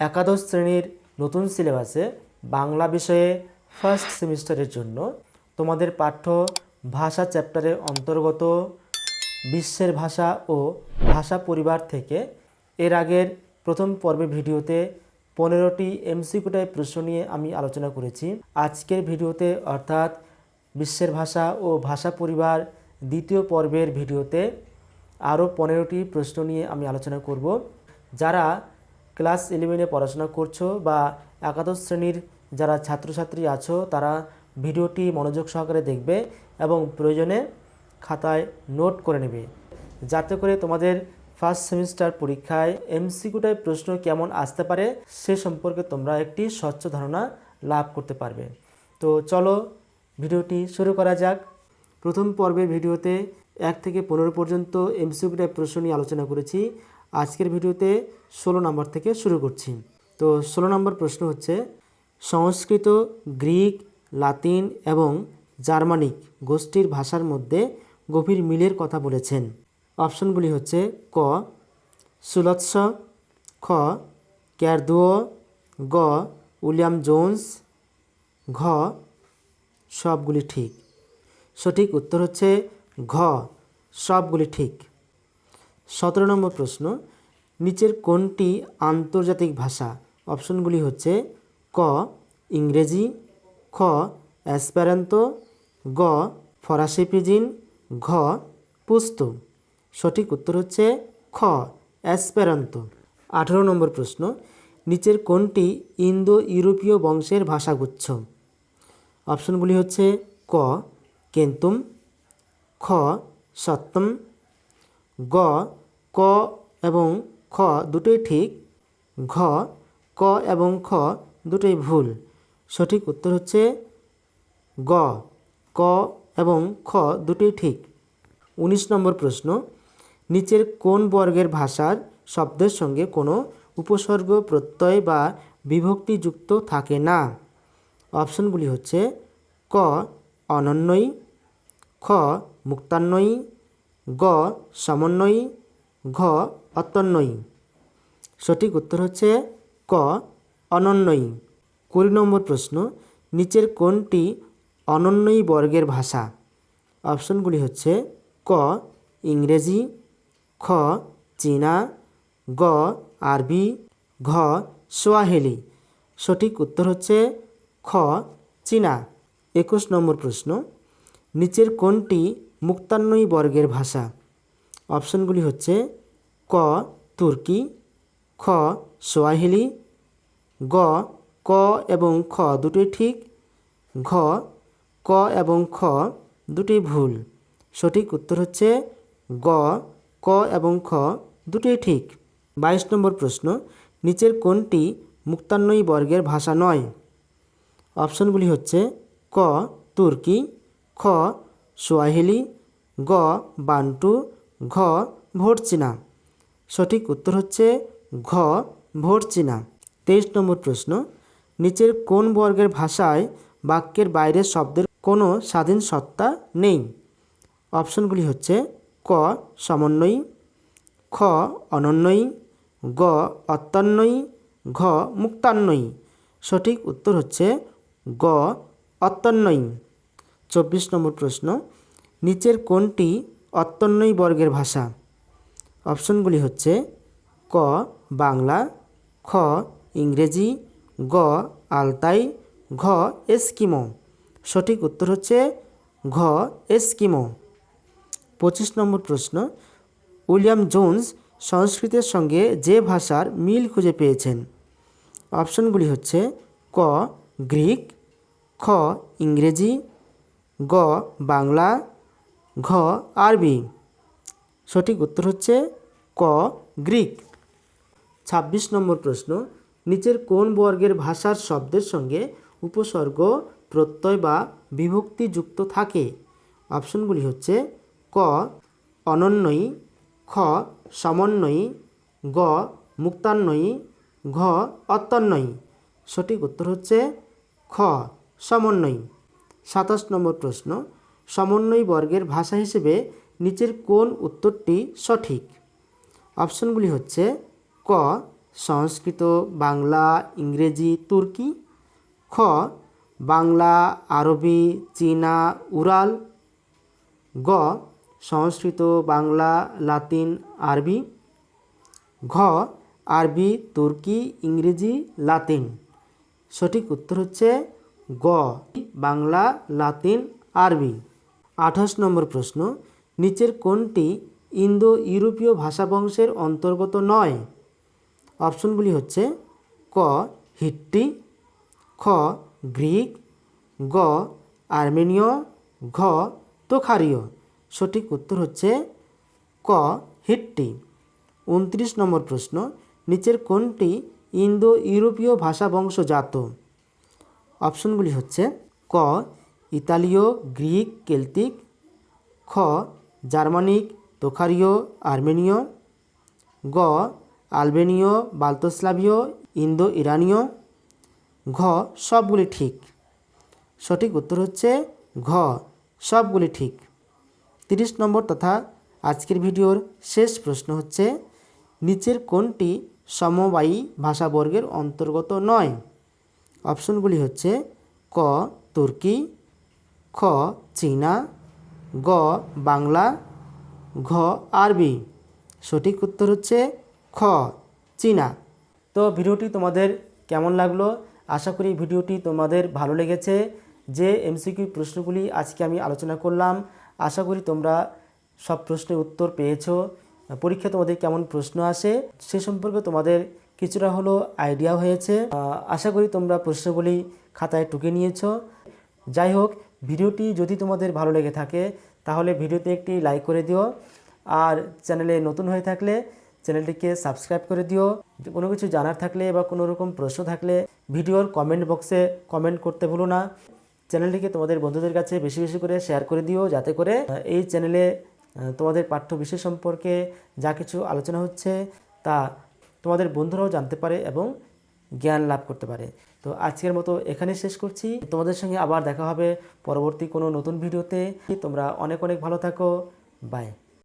একাদশ শ্রেণির নতুন সিলেবাসে বাংলা বিষয়ে ফার্স্ট সেমিস্টারের জন্য তোমাদের পাঠ্য ভাষা চ্যাপ্টারের অন্তর্গত বিশ্বের ভাষা ও ভাষা পরিবার থেকে এর আগের প্রথম পর্বে ভিডিওতে পনেরোটি এমসিকিউ প্রশ্ন নিয়ে আমি আলোচনা করেছি। আজকের ভিডিওতে অর্থাৎ বিশ্বের ভাষা ও ভাষা পরিবার দ্বিতীয় পর্বের ভিডিওতে আরও পনেরোটি প্রশ্ন নিয়ে আমি আলোচনা করব। যারা ক্লাস ইলেভেনে পড়াশোনা করছ বা একাদশ শ্রেণির যারা ছাত্রছাত্রী আছো, তারা ভিডিওটি মনোযোগ সহকারে দেখবে এবং প্রয়োজনে খাতায় নোট করে নেবে। যাতে করে তোমাদের ফার্স্ট সেমিস্টার পরীক্ষায় এমসিকিউ টাইপ প্রশ্ন কেমন আসতে পারে, সে সম্পর্কে তোমরা একটি স্বচ্ছ ধারণা লাভ করতে পারবে। তো চলো ভিডিওটি শুরু করা যাক। প্রথম পর্বের ভিডিওতে এক থেকে পনেরো পর্যন্ত এমসিকিউ টাইপ প্রশ্ন নিয়ে আলোচনা করেছি। আজকের ভিডিওতে ষোলো নম্বর থেকে শুরু করছি। তো ষোলো নম্বর প্রশ্ন হচ্ছে, সংস্কৃত, গ্রিক, লাতিন এবং জার্মানিক গোষ্ঠীর ভাষার মধ্যে গভীর মিলের কথা বলেছেন। অপশনগুলি হচ্ছে, ক, সুলৎস, খ ক্যারদুও গ, উইলিয়াম জোন্স, ঘ, সবগুলি ঠিক। সঠিক উত্তর হচ্ছে, ঘ, সবগুলি ঠিক। সতেরো নম্বর প্রশ্ন, নিচের কোনটি আন্তর্জাতিক ভাষা? অপশনগুলি হচ্ছে ক, ইংরেজি, খ, অ্যাসপ্যারান্তো, গ, ফরাসি পিজিন ঘ, পুস্ত। সঠিক উত্তর হচ্ছে খ, অ্যাসপ্যারান্তো। আঠেরো নম্বর প্রশ্ন, নিচের কোনটি ইন্দো ইউরোপীয় বংশের ভাষাগুচ্ছ? অপশনগুলি হচ্ছে ক, কেন্তুম, খ, সত্যম, গ ক এবং খ দুটোই ঠিক। ঘ, ক এবং খ দুটোই ভুল। সঠিক উত্তর হচ্ছে গ। ক এবং খ দুটোই ঠিক। উনিশ নম্বর প্রশ্ন, নিচের কোন বর্গের ভাষার শব্দের সঙ্গে কোনো উপসর্গ, প্রত্যয় বা বিভক্তি যুক্ত থাকে না? অপশনগুলি হচ্ছে ক, অনন্যই, খ মুক্তান্বয়ী গ, সমন্বয়ী ঘ অতন্বয়ী। সঠিক উত্তর হচ্ছে ক অনন্যয়ী কুড়ি নম্বর প্রশ্ন, নিচের কোনটি অনন্যয়ী বর্গের ভাষা? অপশনগুলি হচ্ছে ক ইংরেজি, খ চীনা, গ আরবি, ঘ সোয়াহেলি। সঠিক উত্তর হচ্ছে খ চীনা। একুশ নম্বর প্রশ্ন, নিচের কোনটি মুক্তান্বয়ী বর্গের ভাষা? অপশনগুলি হচ্ছে ক, তুর্কি, খ, সোয়াহিলি, গ, ক এবং খ দুটোই ঠিক, ঘ, ক এবং খ দুটোই ভুল। সঠিক উত্তর হচ্ছে গ, ক এবং খ দুটোই ঠিক। বাইশ নম্বর প্রশ্ন, নিচের কোনটি মুক্তান্বয়ী বর্গের ভাষা নয়? অপশনগুলি হচ্ছে ক, তুর্কি, খ, সোয়াহিলি, গ, বান্টু ঘ ভোটচিনা সঠিক উত্তর হচ্ছে ঘ ভোটচিনা তেইশ নম্বর প্রশ্ন, নিচের কোন বর্গের ভাষায় বাক্যের বাইরের শব্দের কোনো স্বাধীন সত্তা নেই? অপশনগুলি হচ্ছে ক সমন্বয়ী, খ অনন্যয়ী, গ অত্যান্বয়ী ঘ মুক্তান্বয়ী সঠিক উত্তর হচ্ছে গ অত্যান্বয়ী চব্বিশ নম্বর প্রশ্ন, নিচের কোনটি অত্যান্বয়ী বর্গের ভাষা। অপশনগুলি হচ্ছে ক, বাংলা, খ, ইংরেজি, গ, আলতাই, ঘ, এস্কিমো। সঠিক উত্তর হচ্ছে ঘ, এস্কিমো। পঁচিশ নম্বর প্রশ্ন, উইলিয়াম জোন্স সংস্কৃতের সঙ্গে যে ভাষার মিল খুঁজে পেয়েছেন? অপশনগুলি হচ্ছে ক, গ্রিক, খ, ইংরেজি, গ, বাংলা ঘ আরবি। সঠিক উত্তর হচ্ছে ক, গ্রিক। ছাব্বিশ নম্বর প্রশ্ন, নিচের কোন বর্গের ভাষার শব্দের সঙ্গে উপসর্গ, প্রত্যয় বা বিভক্তি যুক্ত থাকে? অপশনগুলি হচ্ছে ক অনন্যয়ী খ, সমন্বয়ী, গ মুক্তান্বয়ী ঘ অত্যান্বয়ী সঠিক উত্তর হচ্ছে খ, সমন্বয়ী। সাতাশ নম্বর প্রশ্ন সমন্বয়ী বর্গের ভাষা হিসেবে নিচের কোন উত্তরটি সঠিক? অপশনগুলি হচ্ছে ক, সংস্কৃত, বাংলা, ইংরেজি, তুর্কি, খ, বাংলা, আরবি, চীনা উরাল গ, সংস্কৃত, বাংলা, লাতিন, আরবি, ঘ, আরবি, তুর্কি, ইংরেজি, লাতিন। সঠিক উত্তর হচ্ছে গ, বাংলা, লাতিন, আরবি। আঠাশ নম্বর প্রশ্ন, নিচের কোনটি ইন্দো ইউরোপীয় ভাষা বংশের অন্তর্গত নয়? অপশনগুলি হচ্ছে, ক, হিট্টি, খ, গ্রিক, গ, আর্মেনীয়, ঘ, তোখারীয়। সঠিক উত্তর হচ্ছে, ক, হিট্টি। উনত্রিশ নম্বর প্রশ্ন, নিচের কোনটি ইন্দো ইউরোপীয় ভাষা বংশজাত অপশনগুলি হচ্ছে, ক ইতালীয়, গ্রিক, কেল্টিক, খ, জার্মানিক তোখারীয় আর্মেনীয়, গ, আলবেনীয়, বাল্তোস্লাভীয় ইন্দো ইরানীয় ঘ, সবগুলি ঠিক। সঠিক উত্তর হচ্ছে ঘ, সবগুলি ঠিক। তিরিশ নম্বর তথা আজকের ভিডিওর শেষ প্রশ্ন হচ্ছে, নিচের কোনটি সমবায়ী ভাষাবর্গের অন্তর্গত নয়? অপশনগুলি হচ্ছে ক, তুর্কি খ, চীনা, গ, বাংলা, ঘ, আরবি। সঠিক উত্তর হচ্ছে খ, চীনা। তো ভিডিওটি তোমাদের কেমন লাগল? আশা করি ভিডিওটি তোমাদের ভালো লেগেছে। যে এমসিকিউ প্রশ্নগুলি আজকে আমি আলোচনা করলাম, আশা করি তোমরা সব প্রশ্নের উত্তর পেয়েছ। পরীক্ষা তোমাদের কেমন প্রশ্ন আসে সে সম্পর্কে তোমাদের কিছুটা হলো আইডিয়া হয়েছে। আশা করি তোমরা প্রশ্নগুলি খাতায় টুকে নিয়েছো। যাই হোক ভিডিওটি যদি তোমাদের ভালো লেগে থাকে, তাহলে ভিডিওতে একটি লাইক করে দিও। আর চ্যানেলে নতুন হয়ে থাকলে চ্যানেলটিকে সাবস্ক্রাইব করে দিও। কোনো কিছু জানার থাকলে বা কোনো রকম প্রশ্ন থাকলে ভিডিওর কমেন্ট বক্সে কমেন্ট করতে ভুলো না। চ্যানেলটিকে তোমাদের বন্ধুদের কাছে বেশি বেশি করে শেয়ার করে দিও, যাতে করে এই চ্যানেলে তোমাদের পাঠ্য বিষয় সম্পর্কে যা কিছু আলোচনা হচ্ছে তা তোমাদের বন্ধুরাও জানতে পারে এবং জ্ঞান লাভ করতে পারে। তো আজকের মতো এখানে শেষ করছি। তোমাদের সঙ্গে আবার দেখা হবে পরবর্তী কোনো নতুন ভিডিওতে। তোমরা অনেক অনেক ভালো থাকো। বাই